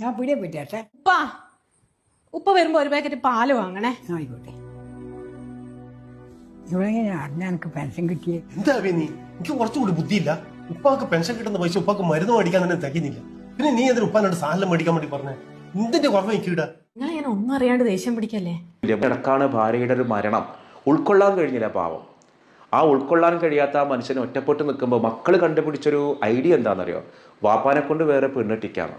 ഞാൻ പിടിയെ പറ്റേ ഉപ്പാ ഉപ്പ വരുമ്പോ ഒരു പാക്കറ്റ് പാൽ വാങ്ങണേ. ആയിക്കോട്ടെ. എനിക്ക് പെൻഷൻ കിട്ടിയേ. എന്താ നീ? എനിക്ക് കുറച്ചുകൂടി ബുദ്ധിയില്ല. ഉപ്പാക്ക് പെൻഷൻ കിട്ടുന്ന പൈസ ഉപ്പാക്ക് മരുന്ന് മേടിക്കാൻ തന്നെ തികയുന്നില്ല. പിന്നെ നീ എന്തിനാ ഉപ്പാനോട് സാധനം മേടിക്കാൻ വേണ്ടി പറഞ്ഞേ? എന്തിന്റെ കുറവ് എനിക്ക് നിങ്ങൾ ഞാൻ ഒന്നും അറിയാണ്ട് ദേഷ്യം പിടിക്കല്ലേ? ഇടക്കാണ് ഭാര്യയുടെ ഒരു മരണം. ഉൾക്കൊള്ളാൻ കഴിഞ്ഞില്ല പാവം. ആ ഉൾക്കൊള്ളാൻ കഴിയാത്ത ആ മനുഷ്യൻ ഒറ്റപ്പെട്ട് നിൽക്കുമ്പോൾ മക്കൾ കണ്ടുപിടിച്ചൊരു ഐഡിയ എന്താണെന്നറിയോ? വാപ്പാനെ കൊണ്ട് വേറെ പെണ്ണെട്ടിക്കാണ്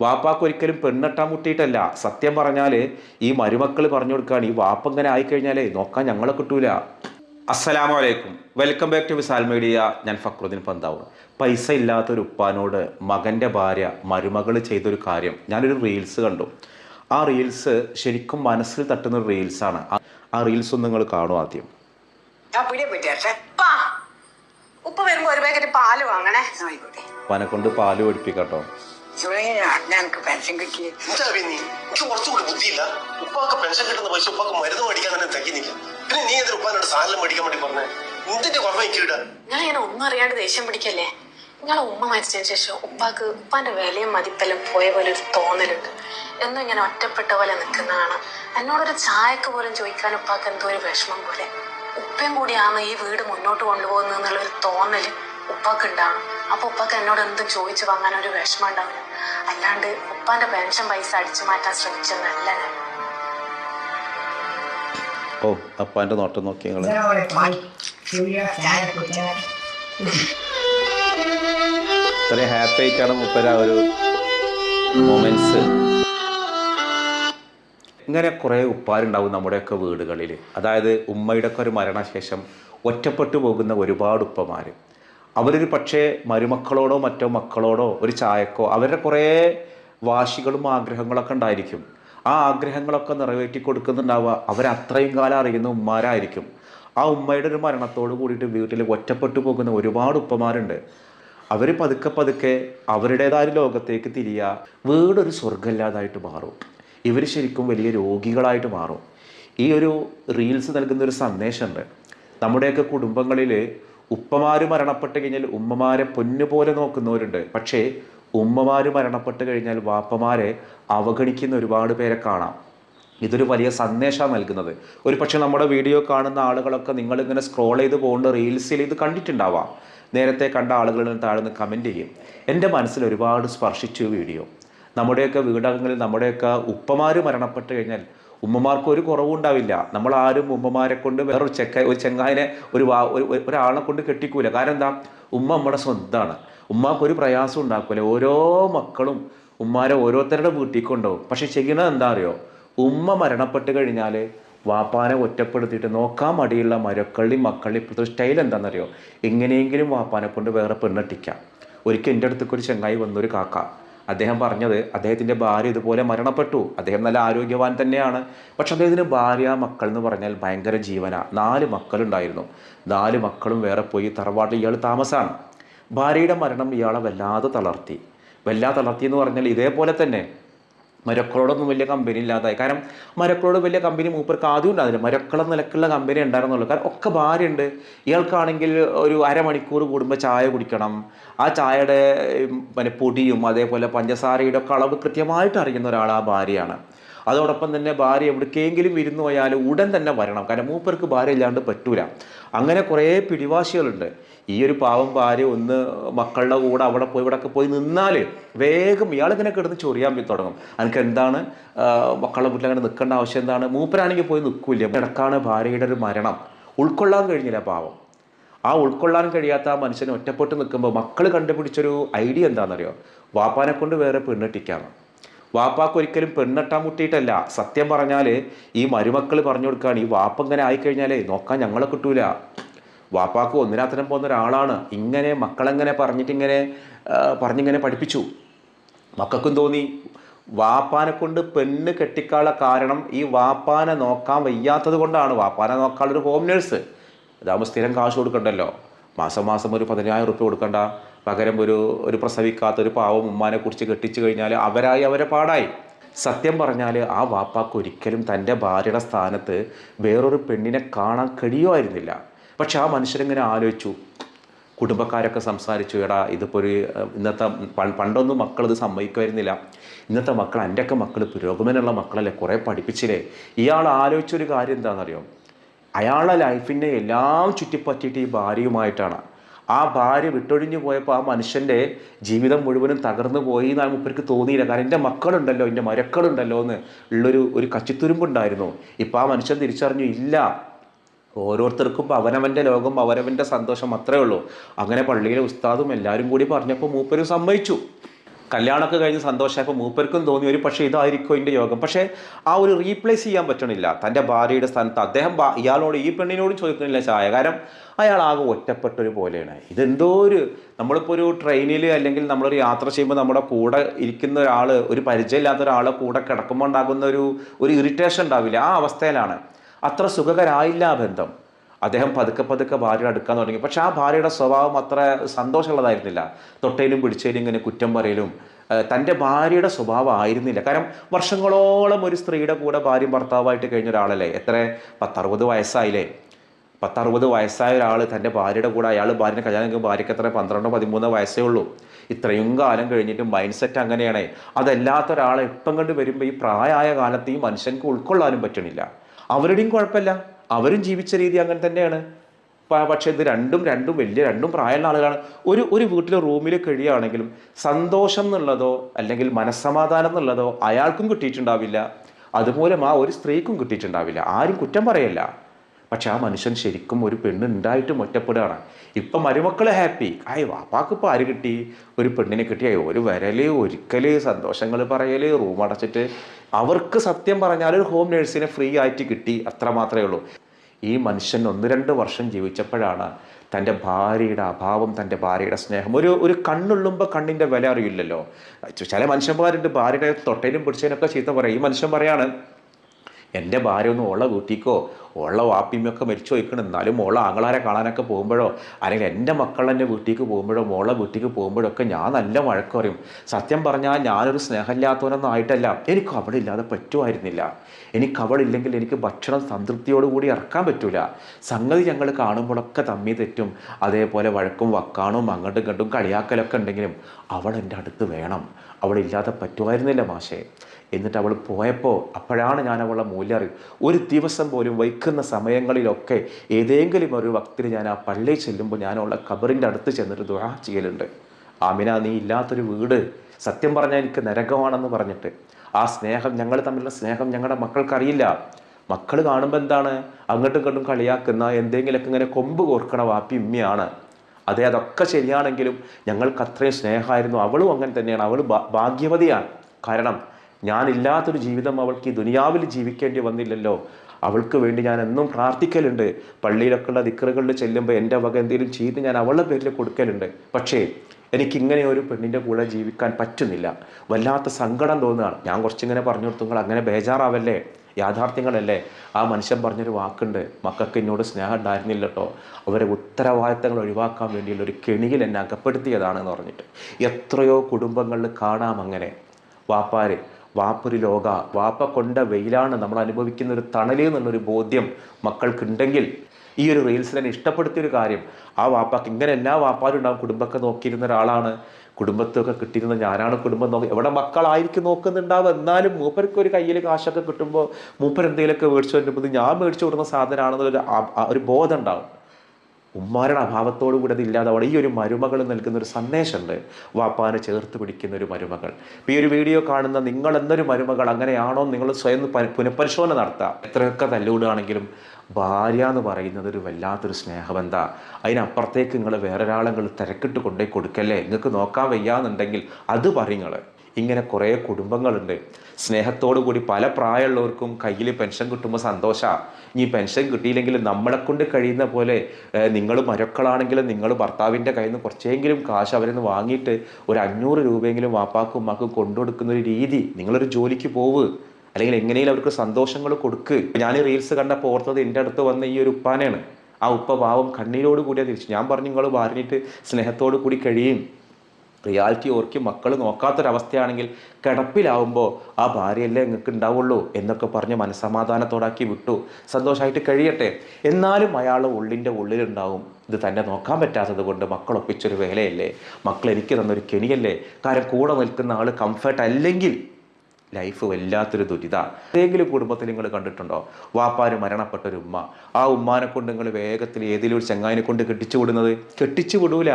വാപ്പാക്ക് ഒരിക്കലും പെണ്ണെട്ടാൻ മുട്ടിയിട്ടല്ല. സത്യം പറഞ്ഞാൽ ഈ മരുമക്കൾ പറഞ്ഞു കൊടുക്കുകയാണ് ഈ വാപ്പ ഇങ്ങനെ ആയിക്കഴിഞ്ഞാലേ നോക്കാൻ ഞങ്ങളെ കിട്ടൂല. അസ്സലാമു അലൈക്കും welcome back to Visal media. ഞാൻ ഫക്രുദ്ദീൻ പന്താവൂർ. പൈസ ഇല്ലാത്തൊരു ഉപ്പാനോട് മകന്റെ ഭാര്യ മരുമകൾ ചെയ്തൊരു കാര്യം ഞാനൊരു റീൽസ് കണ്ടു. ആ റീൽസ് ശരിക്കും മനസ്സിൽ തട്ടുന്ന റീൽസ് ആണ്. ആ- റീൽസ് ഒന്ന് നിങ്ങൾ കാണും ആദ്യം. ഉപ്പ വരുമ്പോ ഒരു പാൽ വാങ്ങണേ. കൊണ്ട് പാൽ പഠിപ്പിക്കട്ടോ എനിക്ക് പെൻഷൻ കിട്ടിയേ എന്താ നീ എനിക്ക് കുറച്ചുകൂടി ബുദ്ധിയില്ല. ഉപ്പാക്ക് പെൻഷൻ കിട്ടുന്ന പൈസ ഉപ്പാക്ക് മരുന്ന് മേടിക്കാൻ തന്നെ തികയുന്നില്ല പിന്നെ നീ ഉപ്പാനോട് സാധനം മേടിക്കാൻ വേണ്ടി പറഞ്ഞേ? എന്തിന്റെ കുറവ് എനിക്ക് ഇടാ നിങ്ങൾ ഞാൻ ഒന്നും അറിയാണ്ട് ദേഷ്യം പിടിക്കല്ലേ? നിങ്ങളെ ഉമ്മ മരിച്ചതിന് ശേഷം ഉപ്പാക്ക് ഉപ്പാന്റെ വിലയും മതിപ്പെല്ലാം പോയ പോലെ ഒരു തോന്നലുണ്ട്. എന്നും ഇങ്ങനെ ഒറ്റപ്പെട്ട പോലെ നിൽക്കുന്നതാണ് എന്നോടൊരു ചായക്ക് പോലും ചോദിക്കാൻ ഉപ്പാക്ക് എന്തോ ഒരു വിഷമം പോലെ. ഉപ്പയും കൂടിയാണ് ഈ വീട് മുന്നോട്ട് കൊണ്ടുപോകുന്നത് എന്നുള്ളൊരു തോന്നൽ ഉപ്പാക്ക് ഉണ്ടാവണം അപ്പൊ ഉപ്പക്ക് എന്നോട് എന്തും ചോദിച്ചു വാങ്ങാൻ ഒരു വിഷമം ഉണ്ടാവില്ല അല്ലാണ്ട് ഉപ്പാന്റെ പെൻഷൻ പൈസ അടിച്ചു മാറ്റാൻ ശ്രമിച്ചതല്ല ഞാൻ ഓ അപ്പാന്റെ നോട്ടം നോക്കി ഇത്രയും ഹാപ്പി ആയിട്ടാണ് മുപ്പര ഒരു മൊമെന്റ്സ് ഇങ്ങനെ കുറേ ഉപ്പാരുണ്ടാവും നമ്മുടെയൊക്കെ വീടുകളിൽ അതായത് ഉമ്മയുടെ ഒക്കെ ഒരു മരണശേഷം ഒറ്റപ്പെട്ടു പോകുന്ന ഒരുപാട് ഉപ്പമാർ അവരൊരു പക്ഷേ മരുമക്കളോടോ മറ്റോ മക്കളോടോ ഒരു ചായക്കോ അവരുടെ കുറേ വാശികളും ആഗ്രഹങ്ങളൊക്കെ ഉണ്ടായിരിക്കും. ആ ആഗ്രഹങ്ങളൊക്കെ നിറവേറ്റി കൊടുക്കുന്നുണ്ടാവുക. അവരത്രയും കാലം അറിയുന്ന ഉമ്മാരായിരിക്കും. ആ ഉമ്മയുടെ ഒരു മരണത്തോട് കൂടിയിട്ട് വീട്ടിൽ ഒറ്റപ്പെട്ടു പോകുന്ന ഒരുപാട് ഉപ്പമാരുണ്ട്. അവർ പതുക്കെ പതുക്കെ അവരുടേതായ ലോകത്തേക്ക് തിരിയുക വീടൊരു സ്വർഗമില്ലാതായിട്ട് മാറും. ഇവർ ശരിക്കും വലിയ രോഗികളായിട്ട് മാറും. ഈ ഒരു റീൽസ് നൽകുന്ന ഒരു സന്ദേശമുണ്ട്. നമ്മുടെയൊക്കെ കുടുംബങ്ങളിൽ ഉപ്പമാർ മരണപ്പെട്ട് കഴിഞ്ഞാൽ ഉമ്മമാരെ പൊന്നുപോലെ നോക്കുന്നവരുണ്ട്. പക്ഷേ ഉമ്മമാര് മരണപ്പെട്ട് കഴിഞ്ഞാൽ വാപ്പമാരെ അവഗണിക്കുന്ന ഒരുപാട് പേരെ കാണാം. ഇതൊരു വലിയ സന്ദേശമാണ് നൽകുന്നത്. ഒരു പക്ഷേ നമ്മുടെ വീഡിയോ കാണുന്ന ആളുകളൊക്കെ നിങ്ങളിങ്ങനെ സ്ക്രോൾ ചെയ്ത് പോകേണ്ട റീൽസിൽ ഇത് കണ്ടിട്ടുണ്ടാവാം. നേരത്തെ കണ്ട ആളുകളിൽ താഴ്ന്ന് കമന്റ് ചെയ്യും. എന്റെ മനസ്സിൽ ഒരുപാട് സ്പർശിച്ചു വീഡിയോ. നമ്മുടെയൊക്കെ വീടകങ്ങളിൽ നമ്മുടെയൊക്കെ ഉപ്പമാര് മരണപ്പെട്ട് കഴിഞ്ഞാൽ ഉമ്മമാർക്ക് ഒരു കുറവും ഉണ്ടാവില്ല നമ്മൾ ആരും ഉമ്മമാരെ കൊണ്ട് വേറൊരു ചെക്ക ഒരു ചെങ്ങായനെ ഒരു ഒരാളെ കൊണ്ട് കെട്ടിക്കൂല. കാരണം എന്താ? ഉമ്മ നമ്മുടെ സ്വന്തമാണ് ഉമ്മാക്ക് ഒരു പ്രയാസം ഉണ്ടാക്കൂല. ഓരോ മക്കളും ഉമ്മാരെ ഓരോരുത്തരുടെ വീട്ടിൽ കൊണ്ടുപോകും. പക്ഷെ ചെയ്യണത് എന്താ അറിയോ? ഉമ്മ മരണപ്പെട്ട് കഴിഞ്ഞാൽ വാപ്പാനെ ഒറ്റപ്പെടുത്തിയിട്ട് നോക്കാൻ മടിയുള്ള മരക്കള്ളി മക്കളി ഇപ്പോഴത്തെ സ്റ്റൈൽ എന്താണെന്നറിയോ? എങ്ങനെയെങ്കിലും വാപ്പാനെ കൊണ്ട് വേറെ പെണ്ണെട്ടിക്കാം. ഒരിക്കൽ എന്റെ അടുത്തേക്ക് ഒരു ചെങ്ങായി വന്നൊരു കാക്ക. അദ്ദേഹം പറഞ്ഞത് അദ്ദേഹത്തിന്റെ ഭാര്യ ഇതുപോലെ മരണപ്പെട്ടു. അദ്ദേഹം നല്ല ആരോഗ്യവാൻ തന്നെയാണ്. പക്ഷെ അദ്ദേഹത്തിന് ഭാര്യ മക്കൾ എന്ന് പറഞ്ഞാൽ ഭയങ്കര ജീവന. നാല് മക്കളുണ്ടായിരുന്നു. നാല് മക്കളും വേറെ പോയി തറവാട്ടിൽ ഇയാൾ താമസമാണ് ഭാര്യയുടെ മരണം ഇയാളെ വല്ലാതെ തളർത്തി. വല്ലാതെ തളർത്തി എന്ന് പറഞ്ഞാൽ ഇതേപോലെ തന്നെ മരക്കളോടൊന്നും വലിയ കമ്പനി ഇല്ലാതായി. കാരണം മരക്കളോട് വലിയ കമ്പനി മൂപ്പർക്ക് ആദ്യം ഉണ്ടായിരുന്നില്ല. മരക്കള നിലക്കുള്ള കമ്പനി ഉണ്ടായിരുന്നുള്ളൂ. കാരണം ഒക്കെ ഭാര്യയുണ്ട്. ഇയാൾക്കാണെങ്കിൽ ഒരു അരമണിക്കൂർ കൂടുമ്പോൾ ചായ കുടിക്കണം. ആ ചായയുടെ പിന്നെ പൊടിയും അതേപോലെ പഞ്ചസാരയുടെ ഒക്കെ അളവ് കൃത്യമായിട്ട് അറിയുന്ന ഒരാൾ ആ ഭാര്യയാണ്. അതോടൊപ്പം തന്നെ ഭാര്യ എവിടേക്കെങ്കിലും ഇരുന്നു പോയാൽ ഉടൻ തന്നെ വരണം. കാരണം മൂപ്പർക്ക് ഭാര്യ ഇല്ലാണ്ട് പറ്റൂല. അങ്ങനെ കുറേ പിടിവാശികളുണ്ട്. ഈ ഒരു പാവം ഭാര്യ ഒന്ന് മക്കളുടെ കൂടെ അവിടെ പോയി ഇവിടെയൊക്കെ പോയി നിന്നാൽ വേഗം ഇയാളിങ്ങനെ കിടന്ന് ചൊറിയാൻ തുടങ്ങും. എനിക്ക് എന്താണ്? മക്കളുടെ വീട്ടിൽ അങ്ങനെ നിൽക്കേണ്ട ആവശ്യം എന്താണ്? മൂപ്പരാണെങ്കിൽ പോയി നിൽക്കില്ല. ഇടക്കാണ് ഭാര്യയുടെ ഒരു മരണം. ഉൾക്കൊള്ളാൻ കഴിഞ്ഞില്ല പാവം. ആ ഉൾക്കൊള്ളാൻ കഴിയാത്ത ആ മനുഷ്യനെ ഒറ്റപ്പെട്ട് നിൽക്കുമ്പോൾ മക്കൾ കണ്ടുപിടിച്ചൊരു ഐഡിയ എന്താണെന്നറിയോ? വാപ്പാനെ കൊണ്ട് വേറെ പെണ്ണെട്ടിക്കാണ് വാപ്പാക്ക് ഒരിക്കലും പെണ്ണെട്ടാൻ മുട്ടിയിട്ടല്ല. സത്യം പറഞ്ഞാൽ ഈ മരുമക്കൾ പറഞ്ഞു കൊടുക്കുകയാണ് ഈ വാപ്പ ഇങ്ങനെ ആയിക്കഴിഞ്ഞാലേ നോക്കാൻ ഞങ്ങളെ കിട്ടൂല. വാപ്പാക്ക് ഒന്നിനാത്തരം പോകുന്ന ഒരാളാണ്. ഇങ്ങനെ മക്കളെങ്ങനെ പറഞ്ഞിട്ടിങ്ങനെ പറഞ്ഞിങ്ങനെ പഠിപ്പിച്ചു. മക്കൾക്കും തോന്നി. വാപ്പാനെ കൊണ്ട് പെണ്ണ് കെട്ടിക്കാനുള്ള കാരണം ഈ വാപ്പാനെ നോക്കാൻ വയ്യാത്തത് കൊണ്ടാണ്. വാപ്പാനെ നോക്കാനുള്ളൊരു ഹോം നേഴ്സ് ഇതാകുമ്പോൾ സ്ഥിരം കാശ് കൊടുക്കണ്ടല്ലോ. മാസം മാസം ഒരു പതിനായിരം റുപ്യ കൊടുക്കണ്ട. പകരം ഒരു ഒരു പ്രസവിക്കാത്ത ഒരു പാവം ഉമ്മാനെ കുറിച്ച് കെട്ടിച്ചു കഴിഞ്ഞാൽ അവരായി അവരെ പാടായി. സത്യം പറഞ്ഞാൽ ആ വാപ്പാക്ക് ഒരിക്കലും തന്റെ ഭാര്യയുടെ സ്ഥാനത്ത് വേറൊരു പെണ്ണിനെ കാണാൻ കഴിയുമായിരുന്നില്ല. പക്ഷെ ആ മനുഷ്യരിങ്ങനെ ആലോചിച്ചു. കുടുംബക്കാരൊക്കെ സംസാരിച്ചു എടാ ഇതിപ്പോൾ ഒരു ഇന്നത്തെ പണ്ടൊന്നും പണ്ടൊന്നും മക്കളിത് സമ്മതിക്കുമായിരുന്നില്ല. ഇന്നത്തെ മക്കൾ എന്റെയൊക്കെ മക്കൾ പുരോഗമനമുള്ള മക്കളല്ലേ കുറേ പഠിപ്പിച്ചില്ലേ? ഇയാൾ ആലോചിച്ചൊരു കാര്യം എന്താണെന്നറിയോ? അയാളുടെ ലൈഫിനെ എല്ലാം ചുറ്റിപ്പറ്റിയിട്ട് ഈ ഭാര്യയുമായിട്ടാണ്. ആ ഭാര്യ വിട്ടൊഴിഞ്ഞു പോയപ്പോൾ ആ മനുഷ്യന്റെ ജീവിതം മുഴുവനും തകർന്നു പോയി എന്നാണ് മുപ്പർക്ക് തോന്നിയില്ല. കാരണം എന്റെ മക്കളുണ്ടല്ലോ എന്റെ മരക്കളുണ്ടല്ലോ എന്ന് ഉള്ളൊരു ഒരു കച്ചിത്തുരുമ്പുണ്ടായിരുന്നു. ഇപ്പോൾ ആ മനുഷ്യൻ തിരിച്ചറിഞ്ഞു ഇല്ല. ഓരോരുത്തർക്കും അവനവന്റെ ലോകം അവനവന്റെ സന്തോഷം അത്രേ ഉള്ളൂ. അങ്ങനെ പള്ളിയിലെ ഉസ്താദും എല്ലാവരും കൂടി പറഞ്ഞപ്പോൾ മൂപ്പരും സമ്മതിച്ചു. കല്യാണമൊക്കെ കഴിഞ്ഞ് സന്തോഷമായപ്പോൾ മൂപ്പർക്കും തോന്നി ഒരു പക്ഷേ ഇതായിരിക്കും എന്റെ യോഗം. പക്ഷേ ആ ഒരു റീപ്ലേസ് ചെയ്യാൻ പറ്റണില്ല. തന്റെ ഭാര്യയുടെ സ്ഥാനത്ത് അദ്ദേഹം ഇയാളോട് ഈ പെണ്ണിനോട് ചോദിക്കുന്നില്ല ചായ. കാരണം അയാൾ ആകെ ഒറ്റപ്പെട്ടൊരു പോലെയാണ്. ഇതെന്തോ ഒരു നമ്മളിപ്പോൾ ഒരു ട്രെയിനിൽ അല്ലെങ്കിൽ നമ്മളൊരു യാത്ര ചെയ്യുമ്പോൾ നമ്മുടെ കൂടെ ഇരിക്കുന്ന ഒരാൾ ഒരു പരിചയമില്ലാത്ത ഒരാൾ കൂടെ കിടക്കുമ്പോൾ ഉണ്ടാകുന്ന ഒരു ഒരു ഇറിറ്റേഷൻ ഉണ്ടാവില്ല. ആ അവസ്ഥയിലാണ്. അത്ര സുഖകരായില്ല ആ ബന്ധം. അദ്ദേഹം പതുക്കെ പതുക്കെ ഭാര്യയുടെ അടുക്കാൻ തുടങ്ങി. പക്ഷെ ആ ഭാര്യയുടെ സ്വഭാവം അത്ര സന്തോഷമുള്ളതായിരുന്നില്ല. തൊട്ടയിലും പിടിച്ചതിലും ഇങ്ങനെ കുറ്റം പറയലും തന്റെ ഭാര്യയുടെ സ്വഭാവം ആയിരുന്നില്ല. കാരണം വർഷങ്ങളോളം ഒരു സ്ത്രീയുടെ കൂടെ ഭാര്യയും ഭർത്താവായിട്ട് കഴിഞ്ഞ ഒരാളല്ലേ? എത്ര? പത്തറുപത് വയസ്സായില്ലേ? പത്തറുപത് വയസ്സായ ഒരാൾ തന്റെ ഭാര്യയുടെ കൂടെ അയാൾ ഭാര്യനെ കല്യാണം ഭാര്യയ്ക്ക് എത്ര? പന്ത്രണ്ടോ പതിമൂന്നോ വയസ്സേ ഉള്ളൂ. ഇത്രയും കാലം കഴിഞ്ഞിട്ട് മൈൻഡ് സെറ്റ് അങ്ങനെയാണ്. അതല്ലാത്ത ഒരാളെ ഇപ്പം കണ്ട് വരുമ്പോൾ ഈ പ്രായമായ കാലത്ത് ഈ മനുഷ്യൻക്ക് ഉൾക്കൊള്ളാനും പറ്റണില്ല. അവരുടെയും കുഴപ്പമില്ല. അവരും ജീവിച്ച രീതി അങ്ങനെ തന്നെയാണ്. പക്ഷേ ഇത് രണ്ടും രണ്ടും വലിയ രണ്ടും പ്രായമുള്ള ആളുകളാണ്. ഒരു ഒരു വീട്ടിൽ റൂമിൽ കഴിയുകയാണെങ്കിലും സന്തോഷം എന്നുള്ളതോ അല്ലെങ്കിൽ മനസ്സമാധാനം എന്നുള്ളതോ അയാൾക്കും കിട്ടിയിട്ടുണ്ടാവില്ല. അതുപോലെ ആ ഒരു സ്ത്രീക്കും കിട്ടിയിട്ടുണ്ടാവില്ല. ആരും കുറ്റം പറയല്ല. പക്ഷെ ആ മനുഷ്യൻ ശരിക്കും ഒരു പെണ്ണ് ഉണ്ടായിട്ടും ഒറ്റപ്പെടുകയാണ്. ഇപ്പം മരുമക്കൾ ഹാപ്പി ആയി വാപ്പാക്ക് ഇപ്പോൾ ആര് കിട്ടി? ഒരു പെണ്ണിനെ കിട്ടിയായി ഒരു വരൽ ഒരിക്കൽ സന്തോഷങ്ങൾ പറയൽ റൂം അടച്ചിട്ട് അവർക്ക് സത്യം പറഞ്ഞാൽ ഒരു ഹോം നേഴ്സിനെ ഫ്രീ ആയിട്ട് കിട്ടി. അത്ര മാത്രമേ ഉള്ളൂ. ഈ മനുഷ്യൻ ഒന്ന് രണ്ട് വർഷം ജീവിച്ചപ്പോഴാണ് തന്റെ ഭാര്യയുടെ അഭാവം തന്റെ ഭാര്യയുടെ സ്നേഹം. ഒരു ഒരു കണ്ണുള്ളുമ്പോൾ കണ്ണിന്റെ വില അറിയില്ലല്ലോ. ചില മനുഷ്യന്മാരുണ്ട് ഭാര്യയുടെ തൊട്ടയിലും പിടിച്ചതിനൊക്കെ ചീത്ത പറയും. ഈ മനുഷ്യൻ പറയാണ് എന്റെ ഭാര്യ ഒന്ന് ഓള വീട്ടിക്കോ ഉള്ള വാപ്പിമ്മയൊക്കെ മരിച്ചു വയ്ക്കണം എന്നാലും മോള ആങ്ങളാരെ കാണാനൊക്കെ പോകുമ്പോഴോ അല്ലെങ്കിൽ എന്റെ മക്കൾ എന്റെ വീട്ടിലേക്ക് പോകുമ്പോഴോ മോളെ വീട്ടിലേക്ക് പോകുമ്പോഴൊക്കെ ഞാൻ നല്ല വഴക്ക് പറയും. സത്യം പറഞ്ഞാൽ ഞാനൊരു സ്നേഹമില്ലാത്തവനൊന്നും ആയിട്ടല്ല. എനിക്ക് അവിടെ ഇല്ലാതെ പറ്റുമായിരുന്നില്ല. എനിക്ക് അവളില്ലെങ്കിൽ എനിക്ക് ഭക്ഷണം സംതൃപ്തിയോടുകൂടി ഇറക്കാൻ പറ്റൂല. സംഗതി ഞങ്ങൾ കാണുമ്പോഴൊക്കെ തമ്മി തെറ്റും. അതേപോലെ വഴക്കും വക്കാണും അങ്ങോട്ടും കണ്ടും കളിയാക്കലൊക്കെ ഉണ്ടെങ്കിലും അവൾ എന്റെ അടുത്ത് വേണം. അവളില്ലാതെ പറ്റുമായിരുന്നില്ല മാഷേ. എന്നിട്ട് അവൾ പോയപ്പോൾ അപ്പോഴാണ് ഞാൻ അവളെ മൂല്യം അറിയും ഒരു ദിവസം പോലും വയ്ക്കുന്ന സമയങ്ങളിലൊക്കെ ഏതെങ്കിലും ഒരു ഭക്തി ഞാൻ ആ പള്ളിയിൽ ചെല്ലുമ്പോൾ ഞാൻ അവളെ ഖബറിന്റെ അടുത്ത് ചെന്നിട്ട് ദുആ ചെയ്യലുണ്ട്. ആമിന നീ ഇല്ലാത്തൊരു വീട്. സത്യം പറഞ്ഞാൽ എനിക്ക് നരകമാണെന്ന് പറഞ്ഞിട്ട്. ആ സ്നേഹം ഞങ്ങൾ തമ്മിലുള്ള സ്നേഹം ഞങ്ങളുടെ മക്കൾക്കറിയില്ല. മക്കൾ കാണുമ്പോൾ എന്താണ്? അങ്ങോട്ടും ഇങ്ങോട്ടും കളിയാക്കുന്ന എന്തെങ്കിലുമൊക്കെ ഇങ്ങനെ കൊമ്പ് കോർക്കണ വാപ്പി ഉമ്മയാണ്. അതെ അതൊക്കെ ശരിയാണെങ്കിലും ഞങ്ങൾക്ക് അത്രയും സ്നേഹമായിരുന്നു. അവളും അങ്ങനെ തന്നെയാണ്. അവൾ ഭാഗ്യവതിയാണ്. കാരണം ഞാനില്ലാത്തൊരു ജീവിതം അവൾക്ക് ഈ ദുനിയാവിൽ ജീവിക്കേണ്ടി വന്നില്ലല്ലോ. അവൾക്ക് വേണ്ടി ഞാൻ എന്നും പ്രാർത്ഥിക്കലുണ്ട്. പള്ളിയിലൊക്കെയുള്ള ദിക്കറുകളിൽ ചെല്ലുമ്പോൾ എന്റെ വക എന്തെങ്കിലും ചെയ്ത് ഞാൻ അവളുടെ പേരിൽ കൊടുക്കലുണ്ട്. പക്ഷേ എനിക്കിങ്ങനെ ഒരു പെണ്ണിന്റെ കൂടെ ജീവിക്കാൻ പറ്റുന്നില്ല. വല്ലാത്ത സങ്കടം തോന്നുകയാണ്. ഞാൻ കുറച്ചിങ്ങനെ പറഞ്ഞു കൊടുത്തു. അങ്ങനെ ബേജാറാവല്ലേ? യാഥാർത്ഥ്യങ്ങളല്ലേ? ആ മനുഷ്യൻ പറഞ്ഞൊരു വാക്കുണ്ട്. മക്കൾക്ക് എന്നോട് സ്നേഹം ഉണ്ടായിരുന്നില്ല കേട്ടോ അവരെ ഉത്തരവാദിത്തങ്ങൾ ഒഴിവാക്കാൻ വേണ്ടിയുള്ള ഒരു കെണിയിൽ എന്നെ അകപ്പെടുത്തിയതാണെന്ന് പറഞ്ഞിട്ട്. എത്രയോ കുടുംബങ്ങളിൽ കാണാം അങ്ങനെ. വാപ്പാര് വാപ്പൊരു ലോക വാപ്പ കൊണ്ട വെയിലാണ് നമ്മൾ അനുഭവിക്കുന്ന ഒരു തണൽ എന്നുള്ളൊരു ബോധ്യം മക്കൾക്കുണ്ടെങ്കിൽ ഈ ഒരു റീൽസിനെ ഇഷ്ടപ്പെടുത്തിയൊരു കാര്യം ആ വാപ്പാക്ക് ഇങ്ങനെ എല്ലാ വാപ്പാരും ഉണ്ടാവും കുടുംബമൊക്കെ നോക്കിയിരുന്ന ഒരാളാണ്. കുടുംബത്തൊക്കെ കിട്ടിയിരുന്ന ഞാനാണ് കുടുംബം നോക്കി എവിടെ മക്കളായിരിക്കും നോക്കുന്നുണ്ടാവും എന്നാലും മൂപ്പർക്ക് ഒരു കയ്യിൽ കാശൊക്കെ കിട്ടുമ്പോൾ മൂപ്പർ എന്തെങ്കിലുമൊക്കെ മേടിച്ചു വരുമ്പോൾ ഞാൻ മേടിച്ചു കൊടുക്കുന്ന ആ ഒരു ബോധം ഉണ്ടാവും. ഉമ്മാരുടെ അഭാവത്തോടു കൂടി അത് ഇല്ലാതെ അവിടെ ഈ ഒരു മരുമകൾ നൽകുന്ന ഒരു സന്ദേശമുണ്ട്. വാപ്പാനെ ചേർത്ത് പിടിക്കുന്ന ഒരു മരുമകൾ. ഇപ്പോൾ ഈ ഒരു വീഡിയോ കാണുന്ന നിങ്ങൾ എന്നൊരു മരുമകൾ അങ്ങനെയാണോ നിങ്ങൾ സ്വയം പുനഃപരിശോധന നടത്താം. എത്രയൊക്കെ തല്ലുകൂടുകയാണെങ്കിലും ഭാര്യ എന്ന് പറയുന്നത് ഒരു വല്ലാത്തൊരു സ്നേഹബന്ധ അതിനപ്പുറത്തേക്ക് നിങ്ങൾ വേറൊരാളെ നിങ്ങൾ തിരക്കിട്ട് കൊണ്ടുപോയി കൊടുക്കല്ലേ? നിങ്ങൾക്ക് നോക്കാൻ വയ്യാന്നുണ്ടെങ്കിൽ അത് പറയുങ്ങൾ ഇങ്ങനെ കുറേ കുടുംബങ്ങളുണ്ട്. സ്നേഹത്തോടു കൂടി പല പ്രായമുള്ളവർക്കും കയ്യിൽ പെൻഷൻ കിട്ടുമ്പോൾ സന്തോഷമാണ് ഇനി പെൻഷൻ കിട്ടിയില്ലെങ്കിൽ നമ്മളെ കൊണ്ട് കഴിയുന്ന പോലെ നിങ്ങൾ മരക്കളാണെങ്കിലും നിങ്ങൾ ഭർത്താവിന്റെ കയ്യിൽ നിന്ന് കുറച്ചെങ്കിലും കാശ് അവരിൽ നിന്ന് വാങ്ങിയിട്ട് ഒരു അഞ്ഞൂറ് രൂപയെങ്കിലും വാപ്പാക്കും ഉമ്മാക്കും കൊണ്ടുകൊടുക്കുന്ന ഒരു രീതി. നിങ്ങളൊരു ജോലിക്ക് പോവ്. അല്ലെങ്കിൽ എങ്ങനെയും അവർക്ക് സന്തോഷങ്ങൾ കൊടുക്ക്. ഞാൻ ഈ റീൽസ് കണ്ടപ്പോൾ ഓർത്തത് എന്റെ അടുത്ത് വന്ന ഈ ഒരു ഉപ്പാനെയാണ് ആ ഉപ്പ പാവം കണ്ണീരോട് കൂടിയാണ് തിരിച്ചു. ഞാൻ പറഞ്ഞു നിങ്ങൾ പറഞ്ഞിട്ട് സ്നേഹത്തോടു കൂടി കഴിയും. റിയാലിറ്റി ഓർക്കി മക്കൾ നോക്കാത്തൊരവസ്ഥയാണെങ്കിൽ കിടപ്പിലാവുമ്പോൾ ആ ഭാര്യയല്ലേ നിങ്ങൾക്ക് ഉണ്ടാവുള്ളൂ എന്നൊക്കെ പറഞ്ഞ് മനസ്സമാധാനത്തോടാക്കി വിട്ടു. സന്തോഷമായിട്ട് കഴിയട്ടെ. എന്നാലും അയാൾ ഉള്ളിന്റെ ഉള്ളിലുണ്ടാവും. ഇത് തന്നെ നോക്കാൻ പറ്റാത്തത് കൊണ്ട് മക്കളൊപ്പിച്ചൊരു വേലയല്ലേ? മക്കൾ എനിക്ക് തന്നൊരു കെണിയല്ലേ? കാരണം കൂടെ നിൽക്കുന്ന ആൾ കംഫർട്ട് അല്ലെങ്കിൽ ലൈഫ് വല്ലാത്തൊരു ദുരിതമാണ് ഏതെങ്കിലും കുടുംബത്തിൽ നിങ്ങൾ കണ്ടിട്ടുണ്ടോ? വാപ്പാര് മരണപ്പെട്ട ഒരു ഉമ്മ. ആ ഉമ്മാനെ കൊണ്ട് നിങ്ങൾ വേഗത്തിൽ ഏതെങ്കിലും ഒരു ചങ്ങായിനെ കൊണ്ട് കെട്ടിച്ചു വിടുന്നത്? കെട്ടിച്ചു വിടൂല.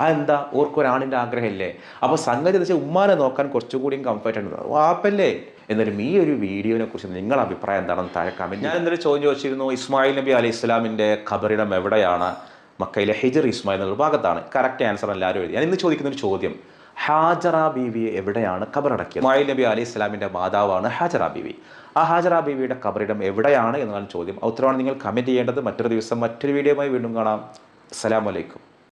ആ എന്താ ഓർക്കൊരാണിന്റെ ആഗ്രഹമല്ലേ? അപ്പോൾ സംഗതി എന്ന് വെച്ചാൽ ഉമ്മാനെ നോക്കാൻ കുറച്ചുകൂടിയും കംഫർട്ട് ഉണ്ട് വാപ്പല്ലേ? എന്നാലും ഈ ഒരു വീഡിയോനെ കുറിച്ച് നിങ്ങളുടെ അഭിപ്രായം എന്താണെന്ന് താഴെ ഞാൻ എന്തൊരു ചോദ്യം ചോദിച്ചിരുന്നു? ഇസ്മായിൽ നബി അലൈഹി ഇസ്ലാമിന്റെ ഖബറിടം എവിടെയാണ്? മക്കയിലെ ഹിജർ ഇസ്മായിൽ എന്നുള്ള ഭാഗത്താണ്. കറക്റ്റ് ആൻസർ എല്ലാവരും എഴുതി. ഞാൻ ഇന്ന് ചോദിക്കുന്ന ഒരു ചോദ്യം. ഹാജറ ബീവിയെ എവിടെയാണ് ഖബറടക്കിയത്? ഇസ്മായിൽ നബി അലൈഹി ഇസ്ലാമിന്റെ മാതാവാണ് ഹാജറ ബീവി. ആ ഹാജറ ബീവിയുടെ ഖബറിടം എവിടെയാണ് എന്നതാണ് ചോദ്യം. ഉത്തരവാണ് നിങ്ങൾ കമന്റ് ചെയ്യേണ്ടത്. മറ്റൊരു ദിവസം മറ്റൊരു വീഡിയോയുമായി വീണ്ടും കാണാം. അസ്സലാമലൈക്കും